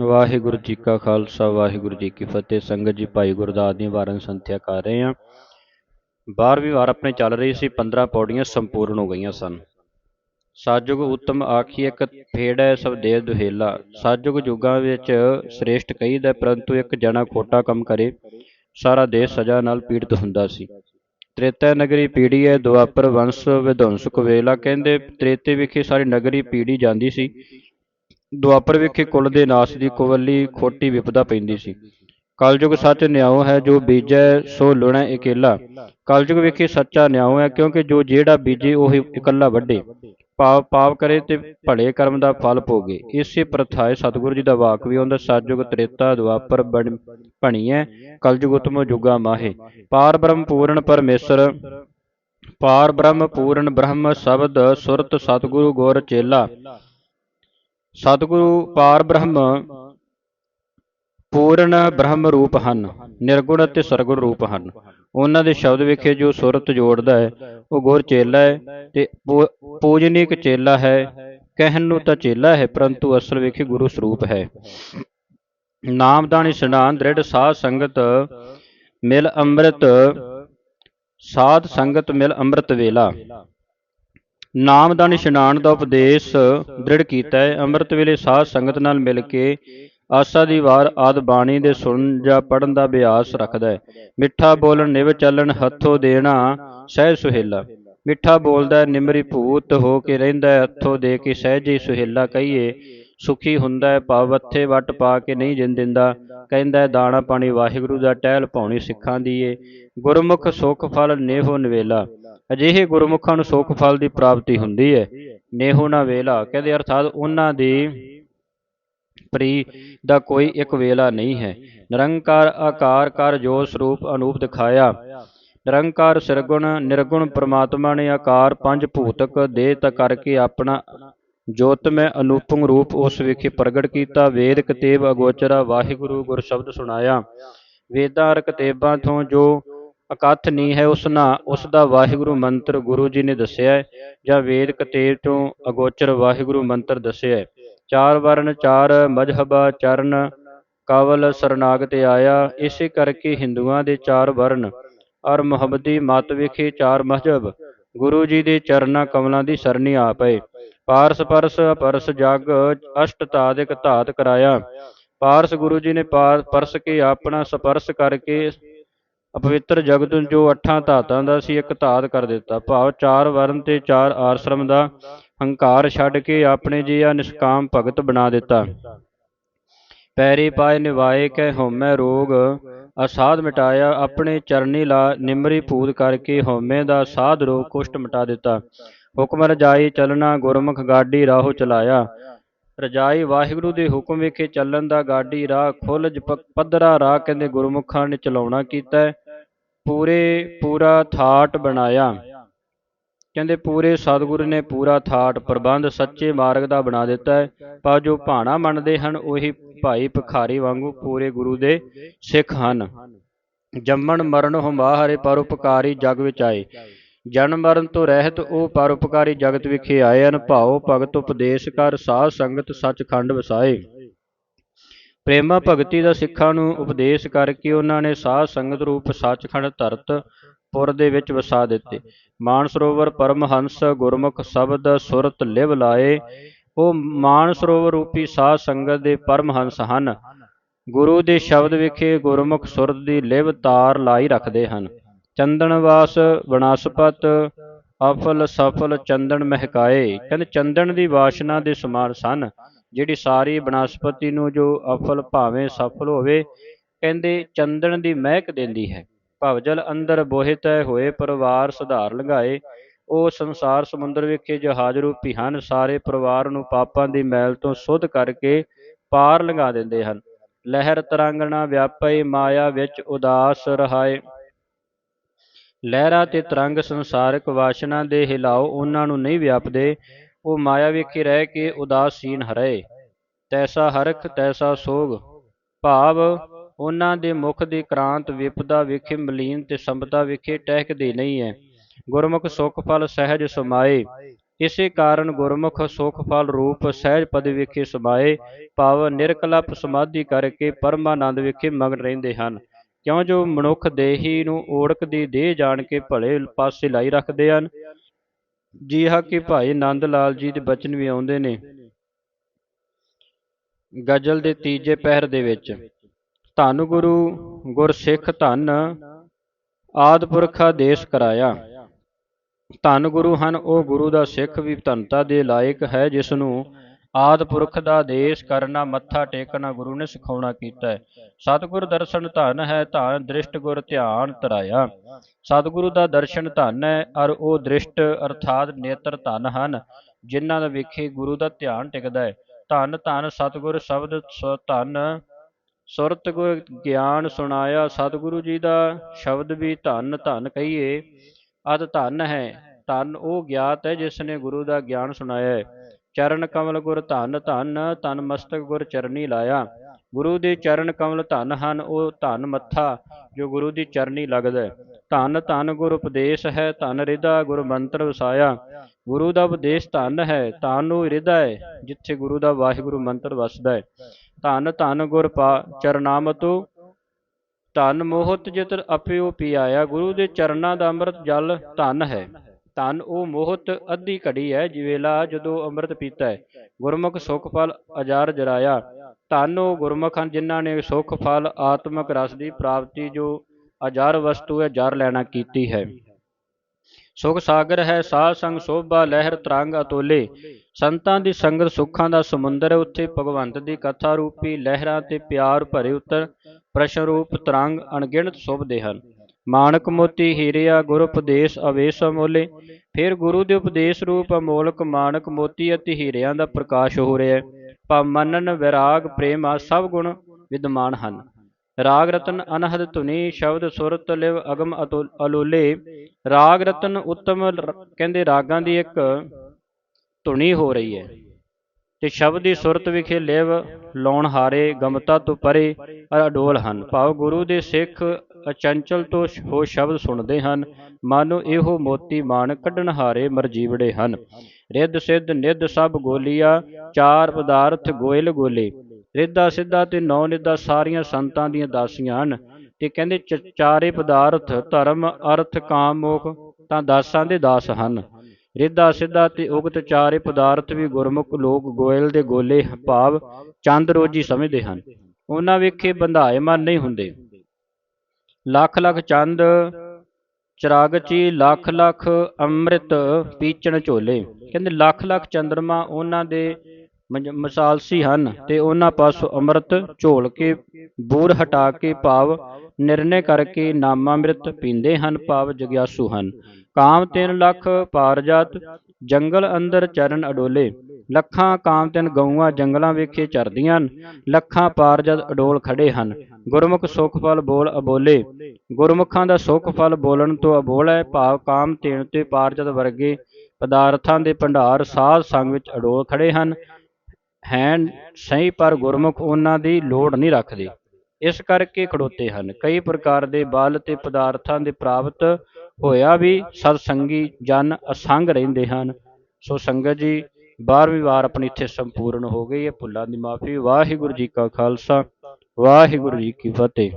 ਵਾਹਿਗੁਰੂ ਜੀ ਕਾ ਖਾਲਸਾ, ਵਾਹਿਗੁਰੂ ਜੀ ਕੀ ਫਤਿਹ। ਸੰਗਤ ਜੀ, ਭਾਈ ਗੁਰਦਾਸ ਦੀਆਂ ਵਾਰਾਂ ਸੰਥਿਆ ਕਰ ਰਹੇ ਹਾਂ। 12ਵੀਂ ਵਾਰ ਆਪਣੇ ਚੱਲ ਰਹੀ ਸੀ 15 ਪੌੜੀਆਂ ਸੰਪੂਰਨ ਹੋ ਗਈਆਂ ਸਨ। ਸਾਜੁਗ ਉਤਮ ਆਖੀ ਇੱਕ ਫੇੜ ਹੈ ਸਭ ਦੇਵ ਦੁਹੇਲਾ। ਸਾਜੁਗ ਯੁੱਗਾਂ ਵਿੱਚ ਸ੍ਰੇਸ਼ਟ ਕਹੀਦਾ, ਪਰੰਤੂ ਇੱਕ ਜਣਾ ਖੋਟਾ ਕੰਮ ਕਰੇ, ਸਾਰਾ ਦੇਸ਼ ਸਜ਼ਾ ਨਾਲ ਪੀੜਤ ਹੁੰਦਾ ਸੀ। ਤ੍ਰੇਤਾ ਨਗਰੀ ਪੀੜੀ ਹੈ ਦੁਆਪਰ ਵੰਸ਼ ਵਿਧਵੰਸਕ ਵੇਲਾ। ਕਹਿੰਦੇ, ਤ੍ਰੇਤੇ ਵਿਖੇ ਸਾਰੀ ਨਗਰੀ ਪੀੜੀ ਜਾਂਦੀ ਸੀ। ਦੁਆਪਰ ਵਿਖੇ ਕੁਲ ਦੇ ਨਾਸ ਦੀ ਕੁਵੱਲੀ ਖੋਟੀ ਵਿਪਦਾ ਪੈਂਦੀ ਸੀ। ਕਲਯੁਗ ਸੱਚ ਨਿਆਉ ਹੈ ਜੋ ਬੀਜੈ, ਸੋ ਲੁਣੈ ਇਕੇਲਾ। ਕਲਯੁਗ ਵਿਖੇ ਸੱਚਾ ਨਿਆਉ ਹੈ ਕਿਉਂਕਿ ਜੋ ਜਿਹੜਾ ਬੀਜੇ, ਉਹ ਇਕੱਲਾ ਵੱਢੇ ਪਾਪ ਪਾਪ ਕਰੇ ਤੇ ਭਲੇ ਕਰਮ ਦਾ ਫਲ ਭੋਗੇ। ਇਸੇ ਪ੍ਰਥਾਏ ਸਤਿਗੁਰੂ ਜੀ ਦਾ ਵਾਕ ਵੀ ਹੁੰਦਾ ਸਤਜੁਗ ਤ੍ਰੇਤਾ ਦੁਆਪਰ ਬਣ ਭਣੀਐ, ਕਲਯੁਗ ਉਤਮ ਜੁਗਾ ਮਾਹੇ। ਪਾਰ ਬ੍ਰਹਮ ਪੂਰਨ ਪਰਮੇਸ਼ਰ, ਪਾਰ ਬ੍ਰਹਮ ਪੂਰਨ ਬ੍ਰਹਮ ਸ਼ਬਦ ਸੁਰਤ ਸਤਿਗੁਰੂ ਗੁਰ ਚੇਲਾ। ਸਤਿਗੁਰੂ ਪਾਰ ਬ੍ਰਹਮ, ਪੂਰਨ ਬ੍ਰਹਮ ਰੂਪ ਹਨ, ਨਿਰਗੁਣ ਅਤੇ ਸਰਗੁਣ ਰੂਪ ਹਨ। ਉਹਨਾਂ ਦੇ ਸ਼ਬਦ ਵਿਖੇ ਜੋ ਸੁਰਤ ਜੋੜਦਾ ਹੈ, ਉਹ ਗੁਰ ਚੇਲਾ ਹੈ ਤੇ ਪੂਜਨੀਕ ਚੇਲਾ ਹੈ, ਕਹਿਣ ਨੂੰ ਤਾਂ ਚੇਲਾ ਹੈ, ਪਰੰਤੂ ਅਸਲ ਵਿਖੇ ਗੁਰੂ ਸਰੂਪ ਹੈ। ਨਾਮਦਾਨ ਇਸ਼ਨਾਨ ਦ੍ਰਿੜ ਸਾਧ ਸੰਗਤ ਮਿਲ ਅੰਮ੍ਰਿਤ, ਸਾਧ ਸੰਗਤ ਮਿਲ ਅੰਮ੍ਰਿਤ ਵੇਲਾ। ਨਾਮਦਾਨ ਇਸ਼ਨਾਨ ਦਾ ਉਪਦੇਸ਼ ਦ੍ਰਿੜ ਕੀਤਾ ਹੈ। ਅੰਮ੍ਰਿਤ ਵੇਲੇ ਸਾਧ ਸੰਗਤ ਨਾਲ ਮਿਲ ਕੇ ਆਸਾ ਦੀ ਵਾਰ ਆਦ ਬਾਣੀ ਦੇ ਸੁਣਨ ਜਾਂ ਪੜਨ ਦਾ ਅਭਿਆਸ ਰੱਖਦਾ ਹੈ। ਮਿੱਠਾ ਬੋਲਣ ਨਿਵ ਚੱਲਣ ਹੱਥੋਂ ਦੇਣਾ, ਸਹਿਜ ਸੁਹੇਲਾ। ਮਿੱਠਾ ਬੋਲਦਾ ਨਿਮਰੀ ਭੂਤ ਹੋ ਕੇ ਰਹਿੰਦਾ ਹੈ, ਹੱਥੋਂ ਦੇ ਕੇ ਸਹਿਜੇ ਸੁਹੇਲਾ ਕਹੀਏ। ਸੁਖੀ ਹੁੰਦਾ ਹੈ ਪਾਵੱਥੇ ਵਟ ਪਾ ਕੇ ਨਹੀਂ ਜਿੰਦ ਦਿੰਦਾ। ਕਹਿੰਦਾ ਹੈ, ਦਾਣਾ ਪਾਣੀ ਵਾਹਿਗੁਰੂ ਦਾ ਟਹਿਲ ਪਾਉਣੀ ਸਿੱਖਾਂ ਦੀ ਏ। ਗੁਰਮੁਖ ਸੁਖ ਫਲ ਨੇਹੋ ਨਵੇਲਾ। ਅਜਿਹੇ ਗੁਰਮੁਖਾਂ ਨੂੰ ਸੁਖ ਫਲ ਦੀ ਪ੍ਰਾਪਤੀ ਹੁੰਦੀ ਹੈ। ਨੇਹੋ ਨਾ ਵੇਲਾ, ਕਹਿੰਦੇ ਅਰਥਾਤ ਉਹਨਾਂ ਦੀ ਪ੍ਰੀ ਦਾ ਕੋਈ ਇੱਕ ਵੇਲਾ ਨਹੀਂ ਹੈ। ਨਿਰੰਕਾਰ ਆਕਾਰ ਕਰ ਜੋ ਸਰੂਪ ਅਨੂਪ ਦਿਖਾਇਆ। ਨਿਰੰਕਾਰ ਸਰਗੁਣ, ਨਿਰਗੁਣ ਪ੍ਰਮਾਤਮਾ ਨੇ ਆਕਾਰ ਪੰਜ ਭੂਤਕ ਦੇਹ ਤ ਕਰਕੇ ਆਪਣਾ ਜੋਤਮੈ ਅਨੂਪਮ ਰੂਪ ਉਸ ਵਿਖੇ ਪ੍ਰਗਟ ਕੀਤਾ। ਵੇਦ ਕਤੇਬ ਅਗੋਚਰਾ ਵਾਹਿਗੁਰੂ ਗੁਰ ਸ਼ਬਦ ਸੁਣਾਇਆ। ਵੇਦਾਂ ਅਰ ਕਤੇਬਾਂ ਤੋਂ ਜੋ ਅਕਥ ਨਹੀਂ ਹੈ ਉਸ ਨਾ, ਉਸ ਦਾ ਵਾਹਿਗੁਰੂ ਮੰਤਰ ਗੁਰੂ ਜੀ ਨੇ ਦੱਸਿਆ ਹੈ, ਜਾਂ ਵੇਦ ਕਤੇਬ ਤੋਂ ਅਗੋਚਰ ਵਾਹਿਗੁਰੂ ਮੰਤਰ ਦੱਸਿਆ ਚਾਰ ਵਰਨ, ਚਾਰ ਮਜਹਬਾ, ਚਰਨ, ਕਵਲ ਸਰਨਾਗਤ ਆਇਆ, ਇਸੇ ਕਰਕੇ ਹਿੰਦੂਆਂ ਦੇ ਚਾਰ ਵਰਨ ਔਰ ਮੁਹੰਮਦੀ ਮਤ ਵਿਖੇ ਚਾਰ ਮਜਹਬ, ਗੁਰੂ ਜੀ ਦੇ ਚਰਨਾਂ ਕਮਲਾਂ ਦੀ ਸਰਨੀ ਆ ਪਏ ਪਾਰਸ ਪਰਸ ਪਰਸ ਜਗ, ਅਸ਼ਟ ਤਾਦਿਕ ਧਾਤ ਕਰਾਇਆ। ਪਾਰਸ ਗੁਰੂ ਜੀ ਨੇ ਪਰਸ ਕੇ ਆਪਣਾ ਸਪਰਸ਼ ਕਰਕੇ ਅਪਵਿੱਤਰ ਜਗਤ ਜੋ ਅੱਠਾਂ ਧਾਤਾਂ ਦਾ ਸੀ, ਇੱਕ ਧਾਤ ਕਰ ਦਿੱਤਾ। ਭਾਵ ਚਾਰ ਵਰਨ ਤੇ ਚਾਰ ਆਸ਼ਰਮ ਦਾ ਹੰਕਾਰ ਛੱਡ ਕੇ ਆਪਣੇ ਜਿਹਾ ਨਿਸ਼ਕਾਮ ਭਗਤ ਬਣਾ ਦਿੱਤਾ। ਪੈਰੇ ਪਾਏ ਨਿਵਾਏ ਕਹਿ ਹਉਮੈ ਰੋਗ, ਅਸਾਧ ਮਿਟਾਇਆ ਆਪਣੇ ਚਰਨੀ ਲਾ ਨਿਮਰੀ ਪੂਤ ਕਰਕੇ ਹਉਮੈ ਦਾ ਸਾਧ ਰੋਗ ਕੁਸ਼ਟ ਮਿਟਾ ਦਿੱਤਾ। ਹੁਕਮ ਰਜਾਈ ਚਲਣਾ ਗੁਰਮੁਖ ਗਾਡੀ ਰਾਹੋ ਚਲਾਇਆ। ਰਜਾਈ ਵਾਹਿਗੁਰੂ ਦੇ ਹੁਕਮ ਵਿਖੇ ਚੱਲਣ ਦਾ ਗਾਡੀ ਰਾਹ ਖੁੱਲ ਪੱਧਰਾ ਰਾਹ ਕਹਿੰਦੇ ਗੁਰਮੁਖਾਂ ਨੇ ਚਲਾਉਣਾ ਕੀਤਾ। ਪੂਰੇ ਪੂਰਾ ਥਾਟ ਬਣਾਇਆ। ਕਹਿੰਦੇ ਪੂਰੇ ਸਤਿਗੁਰੂ ਨੇ ਪੂਰਾ ਥਾਟ ਪ੍ਰਬੰਧ ਸੱਚੇ ਮਾਰਗ ਦਾ ਬਣਾ ਦਿੱਤਾ ਹੈ। ਪਰ ਜੋ ਭਾਣਾ ਮੰਨਦੇ ਹਨ, ਉਹੀ ਭਾਈ ਭਖਾਰੀ ਵਾਂਗੂ ਪੂਰੇ ਗੁਰੂ ਦੇ ਸਿੱਖ ਹਨ। ਜੰਮਣ ਮਰਨ ਹਰੇ ਪਰਉਪਕਾਰੀ ਜਗ ਵਿੱਚ ਆਏ। ਜਨਮ ਮਰਨ ਤੋਂ ਰਹਿਤ ਉਹ ਪਰਉਪਕਾਰੀ ਜਗਤ ਵਿਖੇ ਆਏ ਹਨ। ਭਾਉ ਭਗਤ ਉਪਦੇਸ਼ ਕਰ ਸਾਧ ਸੰਗਤ ਸੱਚਖੰਡ ਵਸਾਏ। ਪ੍ਰੇਮਾ ਭਗਤੀ ਦਾ ਸਿੱਖਾਂ ਨੂੰ ਉਪਦੇਸ਼ ਕਰਕੇ ਉਹਨਾਂ ਨੇ ਸਾਧ ਸੰਗਤ ਰੂਪ ਸੱਚਖੰਡ ਧਰਤ ਪੁਰ ਦੇ ਵਿੱਚ ਵਸਾ ਦਿੱਤੇ। ਮਾਨ ਸਰੋਵਰ, ਪਰਮਹੰਸ, ਗੁਰਮੁਖ ਸ਼ਬਦ, ਸੁਰਤ ਲਿਵ ਲਾਏ। ਉਹ ਮਾਨ ਸਰੋਵਰ ਰੂਪੀ ਸਾਧ ਸੰਗਤ ਦੇ ਪਰਮਹੰਸ ਹਨ। ਗੁਰੂ ਦੇ ਸ਼ਬਦ ਵਿਖੇ ਗੁਰਮੁਖ ਸੁਰਤ ਦੀ ਲਿਵ ਤਾਰ ਲਾਈ ਰੱਖਦੇ ਹਨ। ਚੰਦਨ ਵਾਸ, ਬਨਸਪਤ, ਅਫਲ ਸਫਲ ਚੰਦਨ ਮਹਿਕਾਏ। ਕਹਿੰਦੇ ਚੰਦਨ ਦੀ ਵਾਸ਼ਨਾ ਦੇ ਸਮਾਨ ਸਨ। ਜਿਹੜੀ ਸਾਰੀ ਬਨਸਪਤੀ ਨੂੰ ਜੋ ਅਫਲ ਭਾਵੇਂ ਸਫਲ ਹੋਵੇ, ਕਹਿੰਦੇ ਚੰਦਨ ਦੀ ਮਹਿਕ ਦਿੰਦੀ ਹੈ। ਭਵਜਲ ਅੰਦਰ ਬੋਹਿਤ ਹੋਏ ਪਰਿਵਾਰ ਸੁਧਾਰ ਲੰਘਾਏ। ਉਹ ਸੰਸਾਰ ਸਮੁੰਦਰ ਵਿਖੇ ਜਹਾਜ਼ ਰੂਪੀ ਹਨ, ਸਾਰੇ ਪਰਿਵਾਰ ਨੂੰ ਪਾਪਾਂ ਦੀ ਮੈਲ ਤੋਂ ਸੁੱਧ ਕਰਕੇ ਪਾਰ ਲੰਘਾ ਦਿੰਦੇ ਹਨ। ਲਹਿਰ ਤਰੰਗਣਾ ਵਿਆਪਈ, ਮਾਇਆ ਵਿੱਚ ਉਦਾਸ ਰਹਾਏ। ਲਹਿਰਾਂ ਤੇ ਤਰੰਗ ਸੰਸਾਰਿਕ ਵਾਸ਼ਨਾ ਦੇ ਹਿਲਾਓ, ਉਹਨਾਂ ਨੂੰ ਨਹੀਂ ਵਿਆਪਦੇ। ਉਹ ਮਾਇਆ ਵਿਖੇ ਰਹਿ ਕੇ ਉਦਾਸੀਨ ਹਰੇ। ਤੈਸਾ ਹਰਖ, ਤੈਸਾ ਸੋਗ। ਭਾਵ ਉਹਨਾਂ ਦੇ ਮੁਖ ਦੀ ਕ੍ਰਾਂਤ ਵਿਪਦਾ ਵਿਖੇ, ਮਲੀਨ ਤੇ ਸੰਪਦਾ ਵਿਖੇ, ਟਹਿਕਦੀ ਨਹੀਂ ਹੈ ਗੁਰਮੁਖ ਸੁਖ ਫਲ ਸਹਿਜ ਸਮਾਏ। ਇਸੇ ਕਾਰਨ ਗੁਰਮੁਖ ਸੁਖ ਫਲ ਰੂਪ ਸਹਿਜ ਪਦ ਵਿਖੇ ਸਮਾਏ। ਭਾਵ ਨਿਰਕਲਪ ਸਮਾਧੀ ਕਰਕੇ ਪਰਮਾਨੰਦ ਵਿਖੇ ਮਗਨ ਰਹਿੰਦੇ ਹਨ। ਕਿਉਂ ਜੋ ਮਨੁੱਖ ਦੇਹੀ ਨੂੰ ਓੜਕ ਦੀ ਦੇਹ ਜਾਣ ਕੇ ਭਲੇ ਪਾਸੇ ਲਾਈ ਰੱਖਦੇ ਹਨ? ਜੀ ਹਾਂ ਕਿ ਭਾਈ ਨੰਦ ਲਾਲ ਜੀ ਦੇ ਬਚਨ ਵੀ ਆਉਂਦੇ ਨੇ। ਗਜ਼ਲ ਦੇ ਤੀਜੇ ਪਹਿਰ ਦੇ ਵਿੱਚ, ਧੰਨ ਗੁਰੂ ਗੁਰਸਿੱਖ ਧੰਨ ਆਦ ਪੁਰਖਾ ਦੇਸ਼ ਕਰਾਇਆ। ਧੰਨ ਗੁਰੂ ਹਨ ਉਹ ਗੁਰੂ ਦਾ ਸਿੱਖ ਵੀ ਧੰਨਤਾ ਦੇ ਲਾਇਕ ਹੈ ਜਿਸ ਨੂੰ ਆਦਿ ਪੁਰਖ ਦਾ ਦੇਸ਼ ਕਰਨਾ, ਮੱਥਾ ਟੇਕਣਾ, ਗੁਰੂ ਨੇ ਸਿਖਾਉਣਾ ਕੀਤਾ ਹੈ। ਸਤਿਗੁਰ ਦਰਸ਼ਨ ਧਨ ਹੈ, ਧਨ ਦ੍ਰਿਸ਼ਟ ਗੁਰ ਧਿਆਨ ਤਰਾਇਆ ਸਤਿਗੁਰੂ ਦਾ ਦਰਸ਼ਨ ਧਨ ਹੈ ਔਰ ਉਹ ਦ੍ਰਿਸ਼ਟ ਅਰਥਾਤ ਨੇਤਰ ਧਨ ਹਨ, ਜਿਨ੍ਹਾਂ ਦਾ ਵੇਖੇ ਗੁਰੂ ਦਾ ਧਿਆਨ ਟਿਕਦਾ ਹੈ। ਧਨ ਧਨ, ਸਤਿਗੁਰ ਸ਼ਬਦ ਸ- ਧੰਨ, ਸੁਰਤ ਗੁਰ ਗਿਆਨ ਸੁਣਾਇਆ। ਸਤਿਗੁਰੂ ਜੀ ਦਾ ਸ਼ਬਦ ਵੀ ਧਨ ਧਨ ਕਹੀਏ ਅਦ ਧੰਨ ਹੈ। ਧਨ ਉਹ ਗਿਆਤ ਹੈ, ਜਿਸ ਨੇ ਗੁਰੂ ਦਾ ਗਿਆਨ ਸੁਣਾਇਆ ਹੈ। ਚਰਨ ਕਮਲ ਗੁਰ ਧੰਨ ਧੰਨ, ਤਨ ਮਸਤਕ ਗੁਰ ਚਰਨੀ ਲਾਇਆ। ਗੁਰੂ ਦੇ ਚਰਨ ਕਮਲ ਧਨ ਹਨ, ਉਹ ਧਨ ਮੱਥਾ, ਜੋ ਗੁਰੂ ਦੀ ਚਰਨੀ ਲੱਗਦਾ ਧਨ ਧੰਨ ਗੁਰ ਉਪਦੇਸ਼ ਹੈ, ਧਨ ਰਿਦਾ ਗੁਰ ਮੰਤਰ ਵਸਾਇਆ। ਗੁਰੂ ਦਾ ਉਪਦੇਸ਼ ਧੰਨ ਹੈ, ਧਨ ਉਹ ਹਿਰਦਾ ਹੈ, ਜਿੱਥੇ ਗੁਰੂ ਦਾ ਵਾਹਿਗੁਰੂ ਮੰਤਰ ਵਸਦਾ ਹੈ। ਧੰਨ ਧੰਨ ਗੁਰ ਪਾ ਧਨ ਮੋਹਤ ਜਿਤ ਅਪਿਓ ਪਿਆਇਆ। ਗੁਰੂ ਦੇ ਚਰਨਾਂ ਦਾ ਅੰਮ੍ਰਿਤ ਜਲ ਧਨ ਹੈ। ਧੰਨ ਉਹ ਮੋਹਤ ਅੱਧੀ ਘੜੀ ਹੈ ਜਿਵੇਲਾ ਜਦੋਂ ਅੰਮ੍ਰਿਤ ਪੀਤਾ ਹੈ। ਗੁਰਮੁਖ ਸੁਖ ਫਲ ਅਜਾਰ ਜਰਾਇਆ। ਧੰਨ ਉਹ ਗੁਰਮੁਖ ਹਨ, ਜਿਨ੍ਹਾਂ ਨੇ ਸੁਖ ਫਲ ਆਤਮਿਕ ਰਸ ਦੀ ਪ੍ਰਾਪਤੀ ਜੋ ਅਜਰ ਵਸਤੂ ਹੈ ਜਰ ਲੈਣਾ ਕੀਤੀ ਹੈ। ਸੁਖ ਸਾਗਰ ਹੈ, ਸਾਧ ਸੰਗ ਸੋਭਾ, ਲਹਿਰ ਤਰੰਗ ਅਤੋਲੇ। ਸੰਤਾਂ ਦੀ ਸੰਗਤ ਸੁੱਖਾਂ ਦਾ ਸਮੁੰਦਰ ਹੈ, ਉੱਥੇ ਭਗਵੰਤ ਦੀ ਕਥਾ ਰੂਪੀ ਲਹਿਰਾਂ ਤੇ ਪਿਆਰ ਭਰੇ ਉਤਰ, ਪ੍ਰਸ਼ਨ ਰੂਪ ਤਰੰਗ ਅਣਗਿਣਤ ਸੁਭਦੇ ਹਨ। ਮਾਣਕ ਮੋਤੀ ਹੀਰਿਆ ਗੁਰ ਉਪਦੇਸ਼ ਅਵੇਸ਼ ਅਮੋਲੇ ਫਿਰ ਗੁਰੂ ਦੇ ਉਪਦੇਸ਼ ਰੂਪ ਅਮੋਲਕ ਮਾਣਕ ਮੋਤੀ ਅਤੇ ਹੀਰਿਆਂ ਦਾ ਪ੍ਰਕਾਸ਼ ਹੋ ਰਿਹਾ ਹੈ। ਭਵ ਮੰਨਨ ਵਿਰਾਗ ਪ੍ਰੇਮ ਆ ਸਭ ਗੁਣ ਵਿਦਮਾਨ ਹਨ। ਰਾਗ ਰਤਨ ਅਨਹਦ ਧੁਨੀ ਸ਼ਬਦ ਸੁਰਤ ਲਿਵ ਅਗਮ ਅਤੁ- ਅਲੋਲੇ। ਰਾਗ ਰਤਨ ਉੱਤਮ ਕਹਿੰਦੇ ਰਾਗਾਂ ਦੀ ਇੱਕ ਧੁਨੀ ਹੋ ਰਹੀ ਹੈ। ਤੇ ਸ਼ਬਦ ਦੀ ਸੁਰਤ ਵਿਖੇ ਲਿਵ ਲਾਉਣ ਹਾਰੇ, ਗਮਤਾ ਤੋਂ ਪਰੇ ਅਡੋਲ ਹਨ। ਭਾਵ ਗੁਰੂ ਦੇ ਸਿੱਖ ਅਚੰਚਲ ਤੋਂ ਹੋ ਸ਼ਬਦ ਸੁਣਦੇ ਹਨ। ਮਾਨੋ ਇਹੋ ਮੋਤੀ ਮਾਨ ਕੱਢਣ ਹਾਰੇ ਮਰਜੀਵੜੇ ਹਨ। ਰਿੱਧ ਸਿੱਧ ਨਿੱਧ ਸਭ ਗੋਲੀਆ, ਚਾਰ ਪਦਾਰਥ ਗੋਇਲ ਗੋਲੇ। ਰਿੱਧਾ ਸਿੱਧਾ ਤੇ ਨੌ ਨਿੱਧਾ ਸਾਰੀਆਂ ਸੰਤਾਂ ਦੀਆਂ ਦਾਸੀਆਂ ਹਨ। ਤੇ ਕਹਿੰਦੇ ਚ- ਚਾਰੇ ਪਦਾਰਥ ਧਰਮ, ਅਰਥ, ਕਾਮ, ਮੋਖ ਤਾਂ ਦਾਸਾਂ ਦੇ ਦਾਸ ਹਨ। ਰਿੱਧਾ ਸਿੱਧਾ ਤੇ ਉਗਤ ਚਾਰੇ ਪਦਾਰਥ ਵੀ ਗੁਰਮੁਖ ਲੋਕ ਗੋਇਲ ਦੇ ਗੋਲੇ, ਭਾਵ ਚੰਦ ਰੋਜੀ ਸਮਝਦੇ ਹਨ। ਉਹਨਾਂ ਵੇਖੇ ਬੰਧਾਏਮਾਨ ਨਹੀਂ ਹੁੰਦੇ। ਲੱਖ ਲੱਖ ਚੰਦ, ਚਰਾਗਚੀ ਲੱਖ ਲੱਖ ਅੰਮ੍ਰਿਤ ਪੀਚਣ ਝੋਲੇ। ਕਹਿੰਦੇ ਲੱਖ ਲੱਖ ਚੰਦਰਮਾ ਉਹਨਾਂ ਦੇ ਮਸਾਲਸੀ ਹਨ ਤੇ ਉਹਨਾਂ ਪਾਸੋਂ ਅੰਮ੍ਰਿਤ ਝੋਲ ਕੇ, ਬੂਰ ਹਟਾ ਕੇ ਭਾਵ ਨਿਰਣੇ ਕਰਕੇ ਨਾਮਾਮ੍ਰਿਤ ਪੀਂਦੇ ਹਨ, ਭਾਵ ਜਗਿਆਸੂ ਹਨ। ਕਾਮ ਤਿੰਨ ਲੱਖ ਪਾਰਜਾਤ ਜੰਗਲ ਅੰਦਰ ਚਰਨ ਅਡੋਲੇ। ਲੱਖਾਂ ਕਾਮ ਤਿੰਨ ਗਊਆਂ ਜੰਗਲਾਂ ਵੇਖੇ ਚਰਦੀਆਂ ਹਨ। ਲੱਖਾਂ ਪਾਰਜਤ ਅਡੋਲ ਖੜੇ ਹਨ। ਗੁਰਮੁਖ ਸੁਖ ਫਲ ਬੋਲ ਅਬੋਲੇ। ਗੁਰਮੁਖਾਂ ਦਾ ਸੁਖ ਫਲ ਬੋਲਣ ਤੋਂ ਅਬੋਲ ਹੈ। ਭਾਵ ਕਾਮ ਤੇਣ ਤੇ ਪਾਰਜਤ ਵਰਗੇ ਪਦਾਰਥਾਂ ਦੇ ਭੰਡਾਰ ਸਾਧ ਸੰਗ ਵਿੱਚ ਅਡੋਲ ਖੜੇ ਹਨ। ਹੈ ਸਹੀ, ਪਰ ਗੁਰਮੁਖ ਉਹਨਾਂ ਦੀ ਲੋੜ ਨਹੀਂ ਰੱਖਦੇ। ਇਸ ਕਰਕੇ ਖੜੋਤੇ ਹਨ। ਕਈ ਪ੍ਰਕਾਰ ਦੇ ਬਲ ਤੇ ਪਦਾਰਥਾਂ ਦੇ ਪ੍ਰਾਪਤ ਹੋਇਆ ਵੀ ਸਤ ਸੰਗੀ ਜਨ ਅਸੰਗ ਰਹਿੰਦੇ ਹਨ। ਸੋ ਸੰਗਤ ਜੀ 12ਵੀਂ ਵਾਰ ਆਪਣੀ ਇੱਥੇ ਸੰਪੂਰਨ ਹੋ ਗਈ ਹੈ। ਭੁੱਲਾਂ ਦੀ ਮਾਫੀ। ਵਾਹਿਗੁਰੂ ਜੀ ਕਾ ਖਾਲਸਾ, ਵਾਹਿਗੁਰੂ ਜੀ ਕੀ ਫਤਿਹ।